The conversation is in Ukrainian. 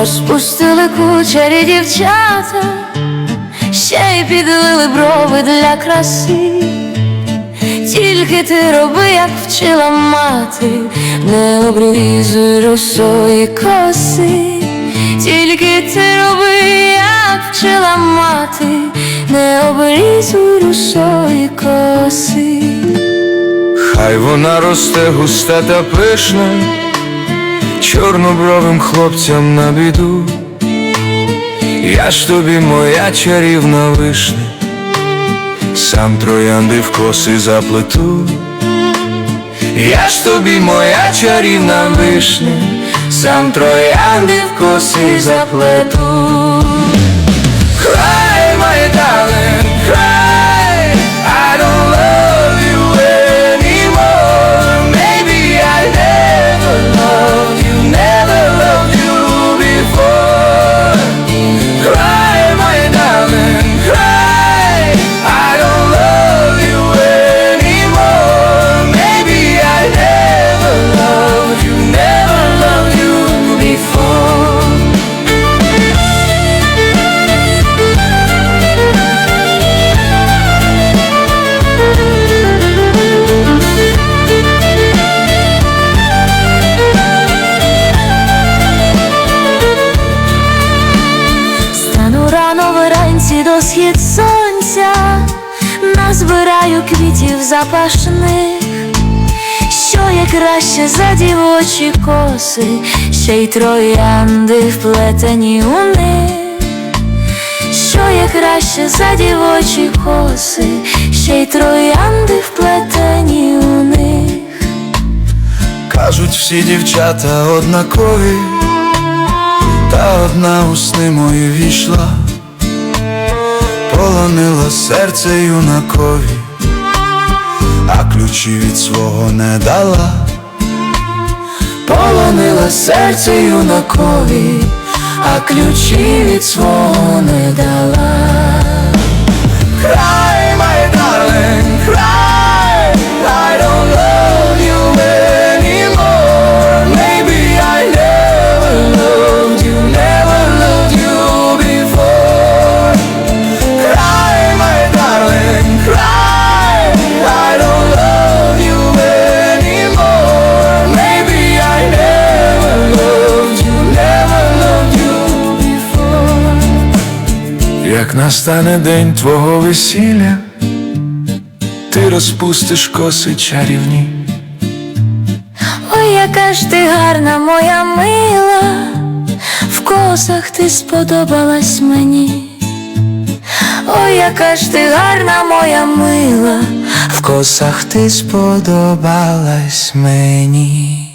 Розпустили кучері дівчата, ще й підлили брови для краси. Тільки ти роби, як вчила мати, не обрізуй росої коси, тільки ти роби, як вчила мати, не обрізуй росої коси. Хай вона росте густа та пишна, чорнобровим хлопцям на біду. Я ж тобі моя чарівна вишня, сам троянди в коси заплету. Я ж тобі моя чарівна вишня, сам троянди в коси заплету. Квітів запашних, що є краще за дівочі коси, ще й троянди вплетені у них, що є краще за дівочі коси, ще й троянди вплетені у них. Кажуть, всі дівчата однакові, та одна у сни мої війшла, полонила серце юнакові, а ключі від свого не дала. Полонила серце юнакові, а ключі від свого не дала. Як настане день твого весілля, ти розпустиш коси чарівні. Ой, яка ж ти гарна, моя мила, в косах ти сподобалась мені. Ой, яка ж ти гарна, моя мила, В косах ти сподобалась мені.